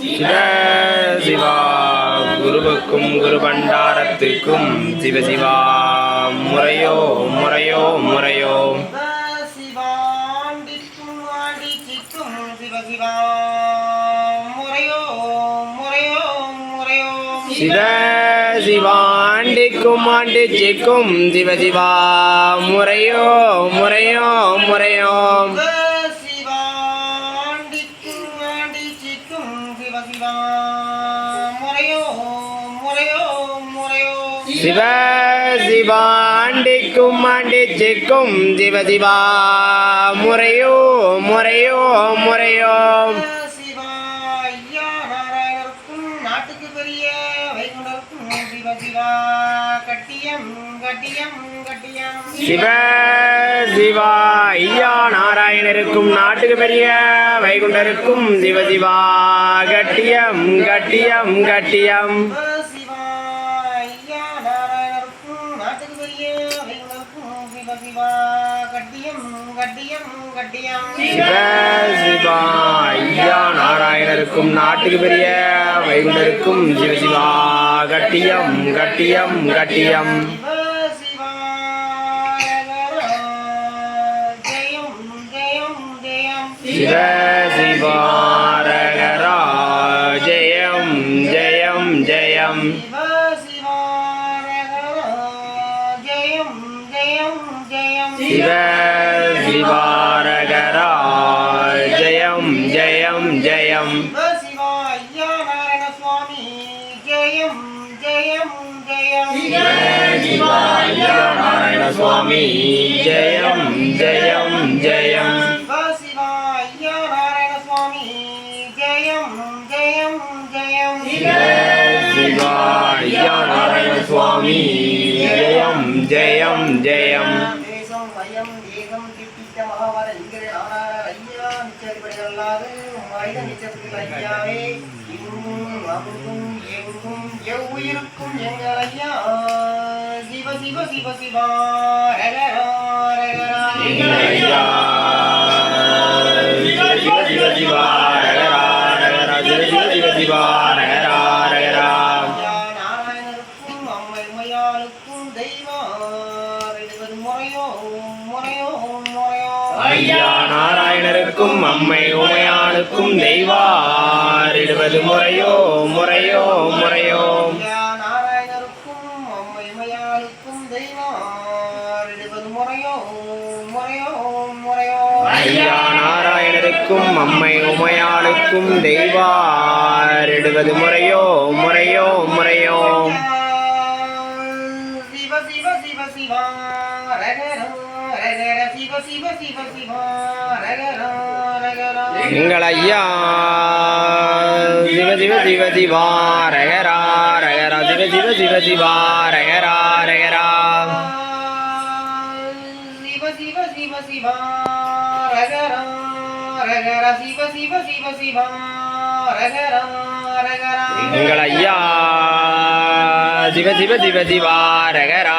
சிவ சிவா குருவுக்கும் குரு பண்டாரத்துக்கும் சிவ சிவா முறையோ முறையோ முறையோ. சிவாண்டிக்கும் ஆண்டிக்கும் சிவசிவா முறையோ முறையோ முறையோ. சிவ சிவாண்டிக்கும் ஆண்டிச்சிக்கும் சிவ சிவா முறையோ முறையோ முறையோ. சிவ சிவாண்டிக்கும் ஆண்டிச்சிக்கும் சிவ சிவா. முறையோ முறையோ முறையோ. சிவா ஐயா நாராயணருக்கும் நாட்டுக்கு பெரிய வைகுண்டருக்கும் சிவ சிவா. கட்டியம் கட்டியம் கட்டியம். சிவ சிவா ஐயா நாராயணருக்கும் நாட்டுக்கு பெரிய வைகுண்டருக்கும் சிவ சிவா. கட்டியம் கட்டியம் கட்டியம் சிவா ஐயா நாராயணருக்கும் நாட்டுக்கு பெரிய வைகுண்டருக்கும் சிவ கட்டியம் கட்டியம். கட்டியம் சிவ சிவா ஐயா நாராயணருக்கும் நாட்டுக்கு பெரிய வைகுண்டருக்கும் சிவ சிவா கட்டியம் கட்டியம். கட்டியம் சிவ சிவா ஜெயம் ஜெயம் ஜெயம். சிவ சிவாரகரா ஜெயம் ஜெயம் ஜெயம். சிவா சிவ சிவாரகரா ஜெயம் ஜெயம் ஜெயம். சுவாமி ஜெயம் ஜெயம் ஜெயம். சிவாய நாராயண சுவாமி ஜெயம் ஜெயம் ஜெயம். சிவ ஏகம் தீட்டித்த மகாவார சுவாமி ஆனார் ஐயா நிச்சயப்படியல்லாது மனித நிச்சயத்தில் ஐயாவே. இங்கும் அங்கும் எங்கும் எவ்வுயிருக்கும் எங்கள் ஐயா. சிவ சிவ சிவ சிவா எங்கள் ஐயா. சிவ சிவ சிவா ரகரா ரகரா சிவ சிவ சிவ ஐயா நாராயணருக்கும் அம்மை உமையாளுக்கும் தெய்வாரிடுவது முறையோ முறையோ முறையோ. ஐயா நாராயணருக்கும் அம்மை உமையாளுக்கும் தெய்வாரிடுவது முறையோ முறையோ முறையோ. சிவ சிவ சிவ சிவா எங்கள் ஐயா சிவ சிவ சிவ சிவா ரகரா ரகரா சிவ சிவ சிவ சிவா ரகரா ரகரா சிவ சிவ சிவ சிவா ரகர ரகர சிவ சிவ சிவ சிவா ரகர ரகர எங்கள் ஐயா சிவ சிவ சிவ சிவா ரகரா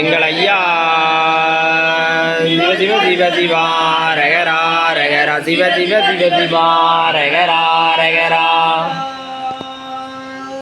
எங்கள் ஐயா சிவ சிவ சிவ சிவா ரகரா ரகரா சிவ சிவ சிவ சிவா ரகரா ரகரா.